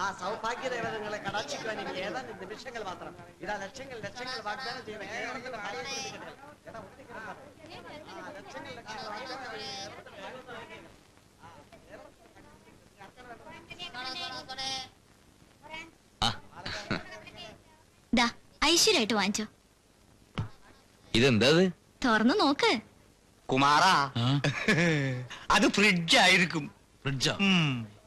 ആ സൗഭാഗ്യ ദേവതങ്ങളെ കടാക്ഷിക്കുവാൻ ഇനി ഏതാനും നിമിഷങ്ങൾ മാത്രം. ഇതാ ലക്ഷങ്ങൾ ലക്ഷങ്ങൾ വാഗ്ദാനം ചെയ്യുന്ന കേരളത്തിന്റെ ലക്ഷങ്ങൾ ലക്ഷങ്ങൾ ഐശ്വര്യമായിട്ട് വാങ്ങിച്ചോ. ഇതെന്താ ഇത്? തുറന്നു നോക്ക്. കുമാറാ അത് ഫ്രിഡ്ജ് ആയിരിക്കും. ഫ്രിഡ്ജോ?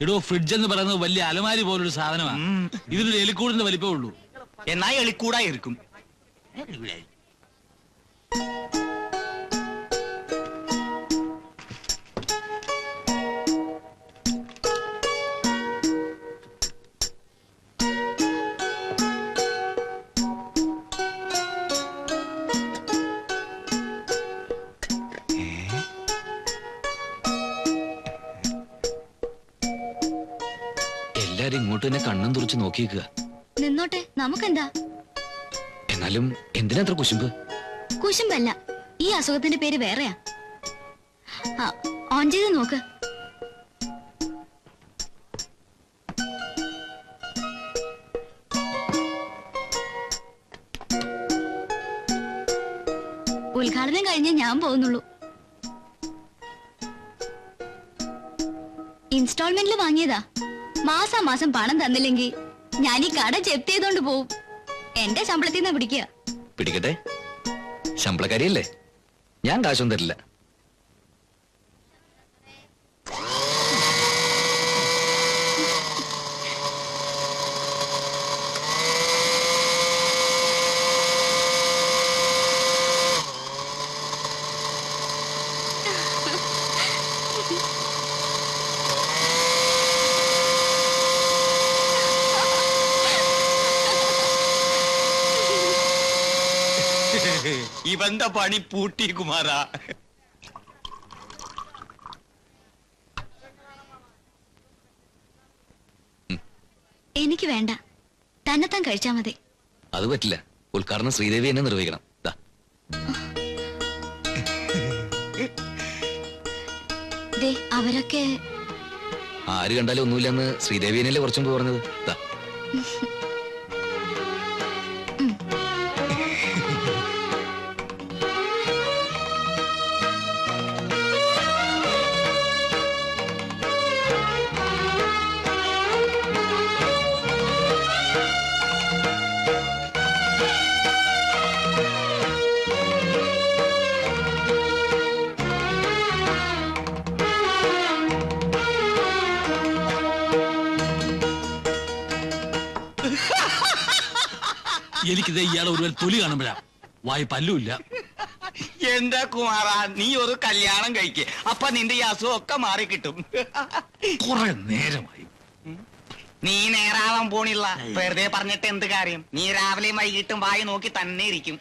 എടോ ഫ്രിഡ്ജ് എന്ന് പറയുന്നത് വലിയ അലമാരി പോലൊരു സാധനമാണ് ഇതിനൊരു എലിക്കൂടിന്റെ വലിപ്പമേ ഉള്ളൂ. എന്നാ എളിക്കൂടായിരിക്കും എല്ലാരും ഇങ്ങോട്ട് തന്നെ കണ്ണും തുറച്ച് നോക്കിയേക്കുക. നിന്നോട്ടെ നമുക്കെന്താ? എന്നാലും എന്തിനാ അത്ര കുശുമ്പ്? കുശുമ്പല്ല ഈ അസുഖത്തിന്റെ പേര് വേറെയാ. ഓൺ ചെയ്ത് നോക്ക്. ഉദ്ഘാടനം കഴിഞ്ഞ് ഞാൻ പോകുന്നുള്ളൂ. ഇൻസ്റ്റാൾമെന്റിൽ വാങ്ങിയതാ. മാസാ മാസം പണം തന്നില്ലെങ്കിൽ ഞാൻ ഈ കട ജപ്തി ചെയ്തോണ്ട് പോവും. എന്റെ ശമ്പളത്തിൽ നിന്ന് പിടിക്കുക. പിടിക്കട്ടെ? ശമ്പളക്കാരിയല്ലേ? ഞാൻ കാശൊന്നും തരില്ല. ഇവന്റെ പണി പൂട്ടി കുമാറാ എനിക്ക് വേണ്ട. തന്നെത്താൻ കഴിച്ചാ മതി. അത് പറ്റില്ല. ഉദ്ഘാടനം ശ്രീദേവി എന്നെ നിർവഹിക്കണം. ദാ. ദേ അവരൊക്കെ ആര് കണ്ടാലും ഒന്നുമില്ലെന്ന് ശ്രീദേവിനല്ലേ കുറച്ചും പറഞ്ഞത്? എനിക്കിത് ഇയാളെ ഒരു തൊലി കാണുമ്പോഴാ. വായി പല്ലുമില്ല. എന്താ കുമാറാ? നീ ഒരു കല്യാണം കഴിക്ക്. അപ്പൊ നിന്റെ ഈ അസുഖം ഒക്കെ മാറി കിട്ടും. കുറെ നേരമായി. നീ നേരാവാൻ പോണില്ല. വെറുതെ പറഞ്ഞിട്ട് എന്ത് കാര്യം? നീ രാവിലെയും വൈകിട്ടും വായി നോക്കി തന്നെ ഇരിക്കും.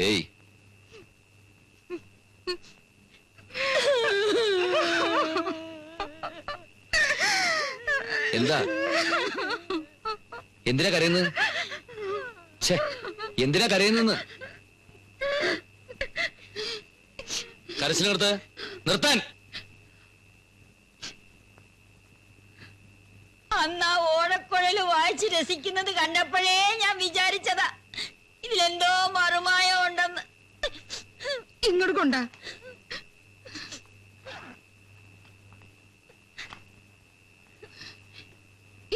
ഏയ് എന്താ? എന്തിനാ കരയുന്നത്? എന്തിനാ കരയുന്നെന്ന് കരച്ചിൽ നിർത്ത്. നിർത്താൻ. അന്ന് ആ ഓടക്കുഴൽ വായിച്ച് രസിക്കുന്നത് കണ്ടപ്പോഴേ ഞാൻ വിചാരിച്ചതാ ഇതിലെന്തോ മറുമായ ഉണ്ടെന്ന്. ഇങ്ങോട്ട് കൊണ്ട.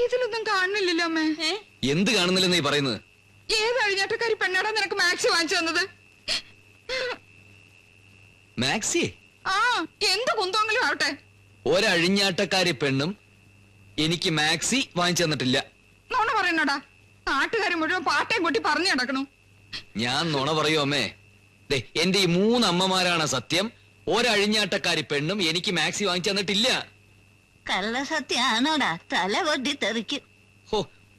ഇതിലൊന്നും കാണുന്നില്ലല്ലോ അമ്മേ. എന്ത് കാണുന്നില്ലെന്ന് ഈ പറയുന്നത്? ഏത് അഴിഞ്ഞാട്ടക്കാരി പെണ്ണാടാ നിനക്ക് മാക്സി വാങ്ങിച്ചു തന്നത്? മാക്സി? ആ എന്ത് കുന്തോങ്കിലും ആവട്ടെ. ഒരഴിഞ്ഞാട്ടക്കാരി പെണ്ണും എനിക്ക് മാക്സി വാങ്ങിച്ചു തന്നിട്ടില്ല. നോണ പറയണടാ. നാട്ടുകാർ മുഴുവൻ പാട്ടയും കൂട്ടി പറഞ്ഞു കിടക്കണു ഞാൻ നുണ പറയോ അമ്മേ. ദേ എന്റെ ഈ മൂന്ന് അമ്മമാരാണ് സത്യം. ഒരഴിഞ്ഞാട്ടക്കാരി പെണ്ണും എനിക്ക് മാക്സി വാങ്ങിച്ചു തന്നിട്ടില്ല. കള്ളസത്യാണോടാ? തല പൊട്ടി തെറിക്കും ഹോ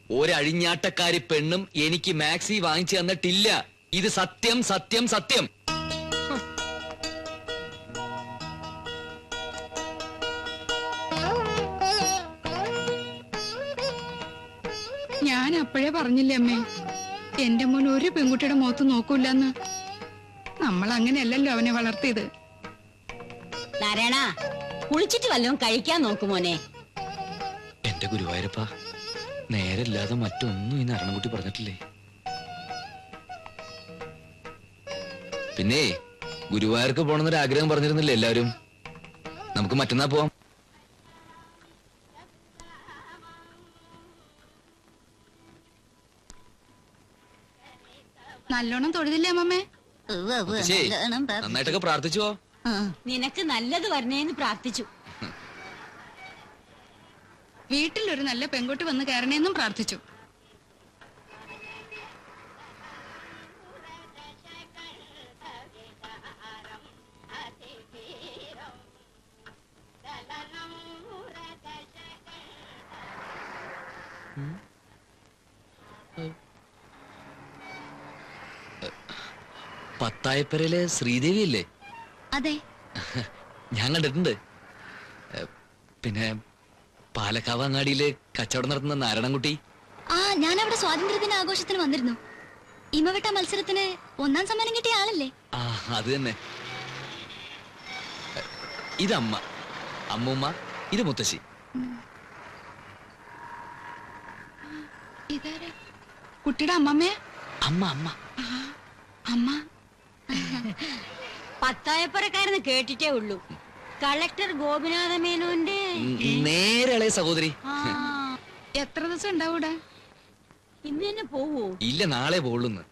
ഒരഴിഞ്ഞാട്ടക്കാരി പെണ്ണും എനിക്ക് മാക്സി വാങ്ങിച്ചു തന്നിട്ടില്ല. ഇത് സത്യം സത്യം സത്യം. ഞാൻ അപ്പോഴേ പറഞ്ഞില്ലേ അമ്മേ? എന്റെ മോൻ ഒരു പെൺകുട്ടിയുടെ മുഖത്ത് നോക്കൂലെന്ന് നമ്മൾ അങ്ങനെയല്ലല്ലോ അവനെ വളർത്തിയത്. നാരായണ കുളിച്ചിട്ട് വല്ലതും കഴിക്കാൻ നോക്കുമോനെ എന്റെ ഗുരുവായൂരപ്പ നേരല്ലാതെ മറ്റൊന്നും ഈ നാരായണൻകുട്ടി പറഞ്ഞിട്ടില്ലേ? പിന്നെ ഗുരുവായൂർക്ക് പോണെന്നൊരു ആഗ്രഹം പറഞ്ഞിരുന്നില്ലേ എല്ലാവരും? നമുക്ക് മറ്റന്നാ പോവാം. നല്ലോണം തൊഴുതില്ലേ അമ്മമ്മേ? നന്നായിട്ടൊക്കെ പ്രാർത്ഥിച്ചുവോ? നിനക്ക് നല്ലത് വരണേന്ന് പ്രാർത്ഥിച്ചു. വീട്ടിലൊരു നല്ല പെൺകുട്ടി വന്ന് കയറണേന്നും പ്രാർത്ഥിച്ചു. പത്തായപ്പരയിലെ ശ്രീദേവി അല്ലേ അതെ. ഞാൻ കണ്ടിട്ടുണ്ട്. പിന്നെ പാലക്കാവ് അങ്ങാടിയിലെ കച്ചവടം നടത്തുന്ന നാരായണൻകുട്ടി. ആ ഞാൻ അവിടെ സ്വാതന്ത്ര്യദിന ആഘോഷത്തിന് വന്നിരുന്നു. ഇമവട്ട മത്സരത്തിന് ഒന്നാം സമ്മാനം കിട്ടിയ ആളല്ലേ? ആ അത് തന്നെ. ഇതമ്മ. അമ്മൂമ്മ ഇത് മുത്തശ്ശി. കുട്ടിയുടെ അമ്മമ്മേ അമ്മ അമ്മ. അമ്മ. പത്തായപ്പുറക്കാരെന്ന് കേട്ടിട്ടേ ഉള്ളൂ. കളക്ടർ ഗോപിനാഥ മേനോന്റെ നേരളെ സഹോദരി. എത്ര ദിവസം ഉണ്ടാവൂടെ ഇന്ന് തന്നെ പോവോ? ഇല്ല നാളെ പോളുന്ന്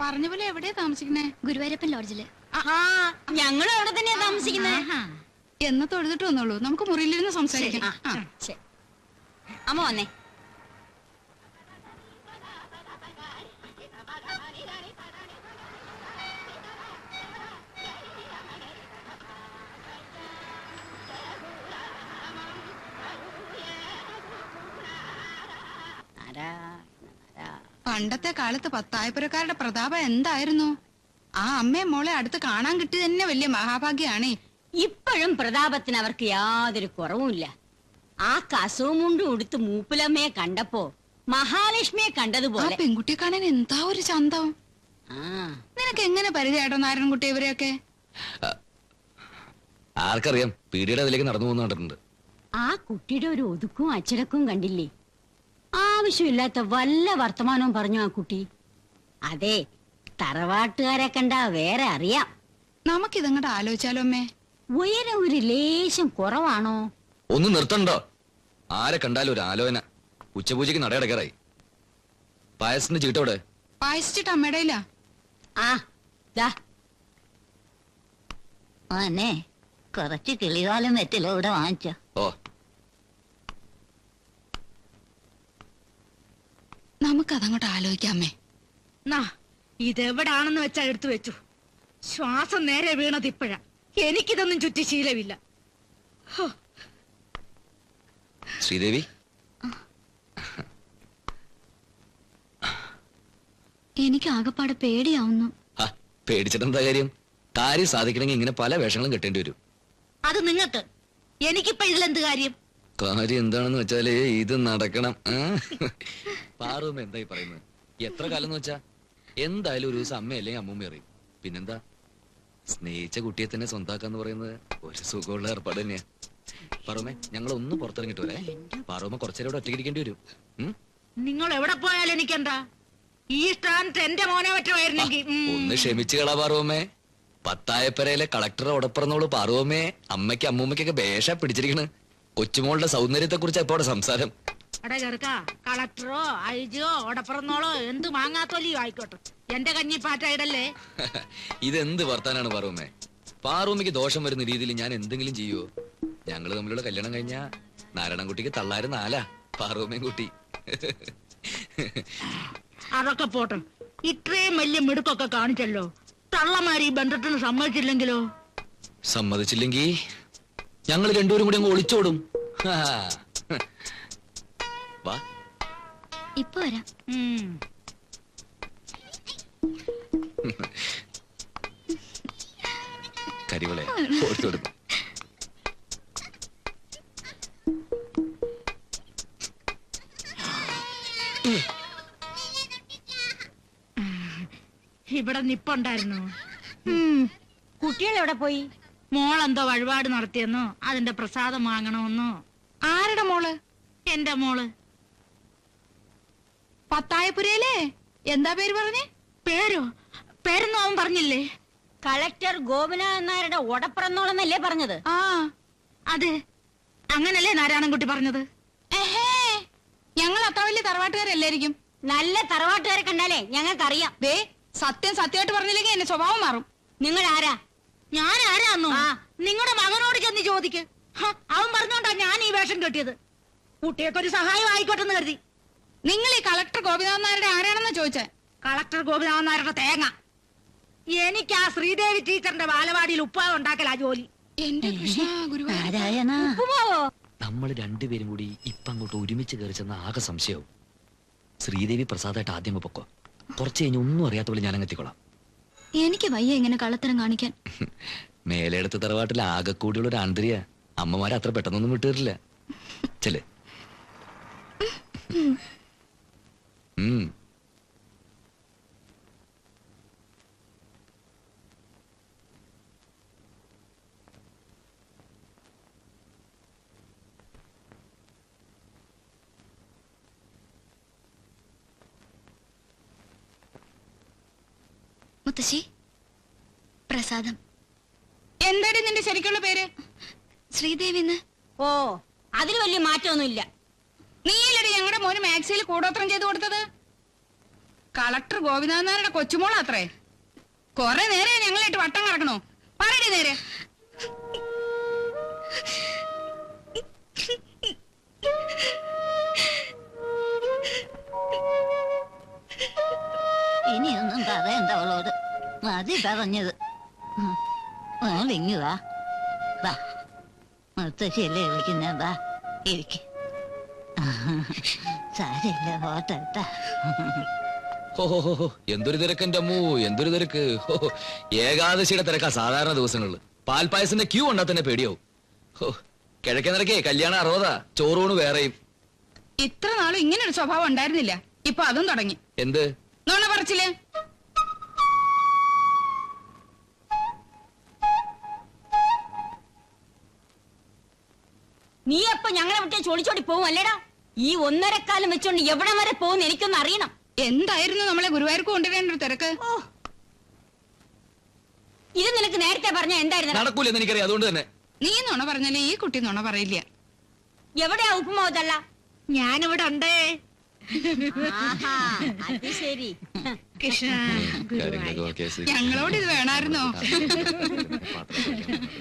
പറഞ്ഞ പോലെ എവിടെയാ താമസിക്കുന്നേ? ഗുരുവായൂരപ്പൻ ലോഡ്ജിൽ. ഞങ്ങൾ ഞങ്ങളും അവിടെ തന്നെയാ താമസിക്കുന്നത് എന്ന് തൊഴുതിട്ട് വന്നോളൂ. നമുക്ക് മുറിയിലിരുന്ന് സംസാരിക്കാം. അമ്മ വന്നേ. പണ്ടത്തെ കാലത്ത് പത്തായപ്പുരക്കാരുടെ പ്രതാപം എന്തായിരുന്നു? ആ അമ്മയെ മോളെ അടുത്ത് കാണാൻ കിട്ടി തന്നെ വലിയ മഹാഭാഗ്യാണേ ഇപ്പോഴും പ്രതാപത്തിന് അവർക്ക് യാതൊരു കുറവുമില്ല. ആ കസവും മുണ്ടും ഉടുത്ത് മൂപ്പിലമ്മയെ കണ്ടപ്പോ മഹാലക്ഷ്മിയെ ആ കണ്ടതുപോലെ. പെൺകുട്ടിയെ കാണാൻ എന്താ ഒരു ചന്തം? ആ. നിനക്ക് എങ്ങനെ പരിചയട്ടോ നാരായണൻകുട്ടി ഇവരെയൊക്കെ? ആർക്കറിയാം പീടിയുടെ അതിലേക്ക് നടന്നു പോകുന്നുണ്ട് കണ്ടിട്ടുണ്ട് ആ കുട്ടിയുടെ ഒരു ഒതുക്കും അച്ചടക്കവും കണ്ടില്ലേ? ആവശ്യമില്ലാത്ത വല്ല വർത്തമാനവും പറഞ്ഞു ആ കുട്ടി? അതെ തറവാട്ടുകാരെ കണ്ട വേറെ അറിയാം. നമുക്കിതങ്ങോട്ട് ആലോചിച്ചാലോ അമ്മേ? ഉയരം ഒരു ലേശം കുറവാണോ? ഒന്ന് നിർത്തണ്ടോ? ആരെ കണ്ടാലും ഒരു ആലോചന. ഉച്ചപൂജയ്ക്ക് നടയടക്കാറായി പായസത്തിന്റെ ചീട്ടോടെ പായസിച്ചിട്ട് അമ്മയുടെ ഇല്ല ആ ദാ. ആനെ കുറച്ച് കിളികാലം വെറ്റില ഇവിടെ വാങ്ങിച്ചോ. ഓ നമുക്കതങ്ങോട്ട് ആലോചിക്കാമേ നാ ഇതെവിടാണെന്ന് വെച്ചാ എടുത്തു വെച്ചു. ശ്വാസം നേരെ വീണത് ഇപ്പോഴാ. എനിക്കിതൊന്നും ചുറ്റി ശീലമില്ല. ഹോ, ശ്രീദേവി? എനിക്ക് ആകെപ്പാടെ പേടിയാവുന്നു. ആ പേടിച്ചിട്ടെന്താ കാര്യം? കാര്യം സാധിക്കണമെങ്കിൽ ഇങ്ങനെ പല വേഷങ്ങളും കെട്ടേണ്ടി വരും. അത് നിങ്ങൾക്ക്? എനിക്കിപ്പോ ഇതിലെന്ത് കാര്യം? കാര്യം എന്താണെന്ന് വെച്ചാൽ ഇത് നടക്കണം? പാറുമ്മ എന്തായി പറയുന്നത് എത്ര കാലം എന്ന് വെച്ചാ? എന്തായാലും ഒരു ദിവസം അമ്മ അല്ലെങ്കിൽ അമ്മൂമ്മ അറിയും. പിന്നെന്താ? സ്നേഹിച്ച കുട്ടിയെ തന്നെ സ്വന്താക്കാന്ന് പറയുന്നത് ഒരു സുഖമുള്ള ഏർപ്പാട് തന്നെയാ. പാറുമ്മേ ഞങ്ങൾ ഒന്ന് പുറത്തിറങ്ങിട്ട് വരെ. പാറുമ്മ കുറച്ചേരം ഇവിടെ ഒറ്റയ്ക്ക് ഇരിക്കേണ്ടി വരും. ഉം? നിങ്ങൾ എവിടെ പോയാലും എനിക്കെന്താ? ഈ സ്ഥാനത്ത് എന്റെ മോനെ പറ്റുമായിരുന്നെങ്കിൽ ഒന്ന് ക്ഷമിച്ചു കളാ പാറുമ്മേ. പത്തായപ്പരയിലെ കളക്ടറെ ഉടപ്പിറന്നോൾ പാറുവമ്മേ അമ്മയ്ക്ക് അമ്മൂമ്മയ്ക്കൊക്കെ ഭേഷ പിടിച്ചിരിക്കണ്. കൊച്ചുമോളുടെ സൗന്ദര്യത്തെ കുറിച്ച് എപ്പോടെ സംസാരം? അട ചെറുക്ക കളക്ടറോ ഐജിയോ ഓടപ്പുറന്നോളോ എന്ത് മാങ്ങാത്തോലിയോ ആയിക്കോട്ടെ. എന്റെ കഞ്ഞി പാറ്റായിടല്ലേ? ഇതെന്ത് വർത്താനാണ് പാറുവമ്മേ പാറുവമ്മയ്ക്ക് ദോഷം വരുന്ന രീതിയിൽ ഞാൻ എന്തെങ്കിലും ചെയ്യുവോ? ഞങ്ങൾ തമ്മിലുള്ള കല്യാണം കഴിഞ്ഞ നാരായണൻകുട്ടിക്ക് തള്ളാര് നാലാ പാറുവമ്മയും കുട്ടി. അതൊക്കെ പോട്ടെ. ഇത്രയും വലിയ മിടുക്കൊക്കെ കാണിച്ചല്ലോ. തള്ളമാരി ഈ ബന്ധത്തിന് സമ്മതിച്ചില്ലെങ്കിലോ? സമ്മതിച്ചില്ലെങ്കി ഞങ്ങൾ രണ്ടുപേരും കൂടി അങ്ങ് ഒളിച്ചോടും. ഇപ്പൊ വരാം. കരിവളെ ഇവിടെ നിപ്പുണ്ടായിരുന്നു. കുട്ടികൾ എവിടെ പോയി? മോളെന്തോ വഴിപാട് നടത്തിയെന്നോ അതിന്റെ പ്രസാദം വാങ്ങണമെന്നോ? ആരുടെ മോൾ? എന്റെ മോൾ. പത്തായപുരയിലെ എന്താ പേര് പറഞ്ഞേ? പേരോ? പേരൊന്നും അവൻ പറഞ്ഞില്ലേ? കളക്ടർ ഗോപിനാഥൻ നായരുടെ ഉടപ്പിറന്നോളെന്നല്ലേ പറഞ്ഞത്? ആ അതെ അങ്ങനല്ലേ നാരായണൻകുട്ടി പറഞ്ഞത്? എഹേ ഞങ്ങൾ അത്ര വലിയ തറവാട്ടുകാരല്ലായിരിക്കും. നല്ല തറവാട്ടുകാരെ കണ്ടാലേ ഞങ്ങൾക്കറിയാം. ദേ സത്യം സത്യമായിട്ട് പറഞ്ഞില്ലെങ്കിൽ എന്റെ സ്വഭാവം മാറും. നിങ്ങൾ ആരാ ഞാൻ ആരാന്നോ ആ. നിങ്ങളുടെ മകനോട് ചെന്ന് ചോദിക്ക്. അവൻ പറഞ്ഞോണ്ടാ ഞാൻ ഈ വേഷം കെട്ടിയത്. കുട്ടിയൊക്കെ ഒരു സഹായം ആയിക്കോട്ടെ എന്ന് കരുതി. നിങ്ങൾ ഈ കളക്ടർ ഗോപിനാഥൻ നായരുടെ ആരാണെന്നാ ചോദിച്ചേ? കളക്ടർ ഗോപിനാഥൻ നായരുടെ തേങ്ങ. എനിക്ക് ആ ശ്രീദേവി ടീച്ചറിന്റെ ബാലവാടിയിൽ ഉപ്പാവ് ഉണ്ടാക്കലാ ജോലി. എന്റെ കൃഷ്ണ നമ്മൾ രണ്ടുപേരും കൂടി ഇപ്പൊ അങ്ങോട്ട് ഒരുമിച്ച് കയറി ചെന്ന ആകെ സംശയവും. ശ്രീദേവി പ്രസാദായിട്ട് ആദ്യം അങ്ങ് പൊക്കോ. കുറച്ച് കഴിഞ്ഞ് ഒന്നും അറിയാത്ത പോലെ ഞാൻ അങ്ങെത്തിക്കോളാം എനിക്ക് വയ്യ ഇങ്ങനെ കള്ളത്തരം കാണിക്കാൻ. മേലെടുത്ത തറവാട്ടിൽ ആകെ കൂടിയുള്ള ഒരു ആന്തരിയ അമ്മമാരെ അത്ര പെട്ടെന്നൊന്നും വിട്ടുകയറില്ല ചെൽ ഉം. മുത്തശ്ശി പ്രസാദം. എന്താടി നിന്റെ ശരിക്കുള്ള പേര്? ശ്രീദേവിന്ന് ഓ അതിൽ വലിയ മാറ്റമൊന്നുമില്ല. നീയല്ലടി ഞങ്ങളുടെ മോന് മാക്സിയിൽ കൂടോത്രം ചെയ്തു കൊടുത്തത്. കളക്ടർ ഗോവിന്ദനാരുടെ കൊച്ചുമോളാത്രേ. കൊറേ നേരെ ഞങ്ങളായിട്ട് വട്ടം കറക്കണോ? പറയടി നേരെ. ഇനിയൊന്നും പറയണ്ട അവളോട്. മതി പറഞ്ഞത്. ഇങ്ങുവാ വാ. മുത്തശ്ശിയല്ലേ വിളിക്കുന്ന? വാ. ഇരിക്ക്. സാരില്ല ഓട്ടട്ടാ. എന്തൊരു തിരക്ക് എന്റെ അമ്മൂ എന്തൊരു തിരക്ക്. ഏകാദശിയുടെ തിരക്കാ സാധാരണ ദിവസങ്ങളിൽ. പാൽപ്പായസിന്റെ ക്യൂ ഉണ്ടാ തന്നെ പേടിയാവും. കിഴക്കേ നിരക്കേ കല്യാണം അറുപതാ ചോറൂണ് വേറെയും. ഇത്ര നാളും ഇങ്ങനെ ഒരു സ്വഭാവം ഉണ്ടായിരുന്നില്ല. ഇപ്പൊ അതും തുടങ്ങി. എന്ത്? നോണ പറച്ചില്ലേ നീ അപ്പൊ ഞങ്ങളെ വിട്ടേ ചോടിച്ചോടി പോവും അല്ലേടാ? ഈ ഒന്നരക്കാലം വെച്ചോണ്ട് എവിടെ വരെ പോകുന്ന എനിക്കൊന്ന് അറിയണം. എന്തായിരുന്നു നമ്മളെ ഗുരുവായൂർക്ക് കൊണ്ടുവരേണ്ട ഒരു തിരക്ക്? ഓ. ഇത് നിനക്ക് നേരത്തെ പറഞ്ഞ എന്തായിരുന്നു? നടക്കൂലെന്ന് എനിക്കറിയാം അതുകൊണ്ട് തന്നെ. നീ നുണ പറഞ്ഞല്ലേ? ഈ കുട്ടി നുണ പറയില്ല. എവിടെയാ ഉപ്പുമാവതല്ല ഞാനിവിടെ ഉണ്ടേ. ആഹാ അത് ശരി. കൃഷ്ണ കാര്യങ്ങളൊക്കെ ഓക്കേ, ശരി. ഞങ്ങളോട് ഇത് വേണമായിരുന്നോ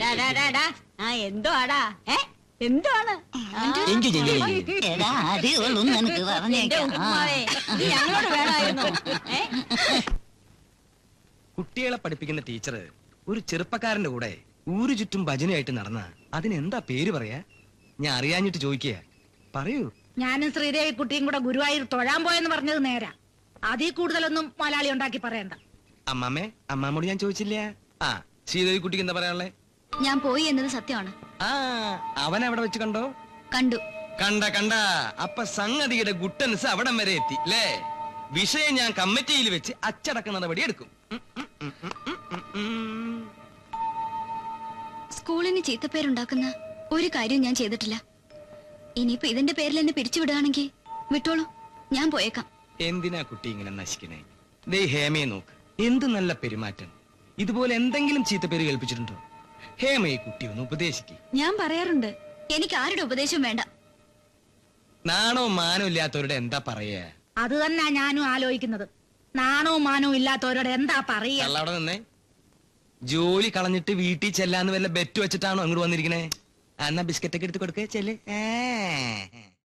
ഡാ, ഡാ, ഡാ, ഡാ. ആ എന്തോ ആടാ. ഏ? എന്തോ ആണ് എടാ അടികൊള്ളും നിനക്ക് എന്റെ പറഞ്ഞേക്കാം. ആ. ഉപ്പുമാവേ ഞങ്ങളോട് വേണമായിരുന്നു. കുട്ടികളെ പഠിപ്പിക്കുന്ന ടീച്ചർ ഒരു ചെറുപ്പക്കാരന്റെ കൂടെ ഊരു ചുറ്റും ഭജനയായിട്ട് നടന്ന അതിനെന്താ പേര് പറയാ? ഞാൻ അറിയാഞ്ഞിട്ട് ചോദിക്കുക പറയൂ. ഞാനും ശ്രീദേവി കുട്ടിയും കൂടെ ഗുരുവായൂർ തൊഴാൻ പോയെന്ന് പറഞ്ഞത് നേരാ. അതിൽ കൂടുതലൊന്നും മലയാളി ഉണ്ടാക്കി പറയണ്ട. അമ്മാമ്മേ അമ്മാമ്മോട് ഞാൻ ചോദിച്ചില്ല? ആ ശ്രീദേവി കുട്ടിക്ക് എന്താ പറയാനുള്ളേ? ഞാൻ പോയി എന്നത് സത്യമാണ്. ആ അവൻ അവിടെ വെച്ച് കണ്ടോ? കണ്ടു. കണ്ട കണ്ട. അപ്പൊ സംഗതിയുടെ ഗുട്ടൻസ് അവിടം വരെ എത്തി അല്ലേ വിഷയം ഞാൻ കമ്മിറ്റിയിൽ വെച്ച് അച്ചടക്ക നടപടി എടുക്കും. സ്കൂളിന് ചീത്തപ്പേരുണ്ടാക്കുന്ന ഒരു കാര്യം ഞാൻ ചെയ്തിട്ടില്ല. ഇനിയിപ്പോ ഇതിന്റെ പേരിൽ എന്നെ പിരിച്ചുവിടുകയാണെങ്കിൽ വിട്ടോളൂ. ഞാൻ പോയേക്കാം. എന്തിനാ കുട്ടി ഇങ്ങനെ നശിക്കണേ? ദേ ഹേമയെ നോക്ക്. എന്ത് നല്ല പെരുമാറ്റം. ഇതുപോലെ എന്തെങ്കിലും ചീത്ത പേര് കേൾപ്പിച്ചിട്ടുണ്ടോ ഹേമയെ കുട്ടി ഒന്ന് ഉപദേശിക്ക്. ഞാൻ പറയാറുണ്ട്. എനിക്ക് ആരുടെ ഉപദേശം വേണ്ട. നാണവും മാനവും ഇല്ലാത്തവരുടെ എന്താ പറയാ? അത് തന്നെ ഞാനും ആലോചിക്കുന്നത്. നാണവും മാനവും ഇല്ലാത്തവരോട് എന്താ പറയുക അവിടെ നിന്നേ. ജോലി കളഞ്ഞിട്ട് വീട്ടിൽ ചെല്ലാന്ന് വല്ല ബെറ്റ് വെച്ചിട്ടാണോ അങ്ങോട്ട് വന്നിരിക്കണേ? അന്നാ എന്നാ ബിസ്ക്കറ്റ് ഒക്കെ എടുത്ത് കൊടുക്കേ ചെല്ലേ. ഏ.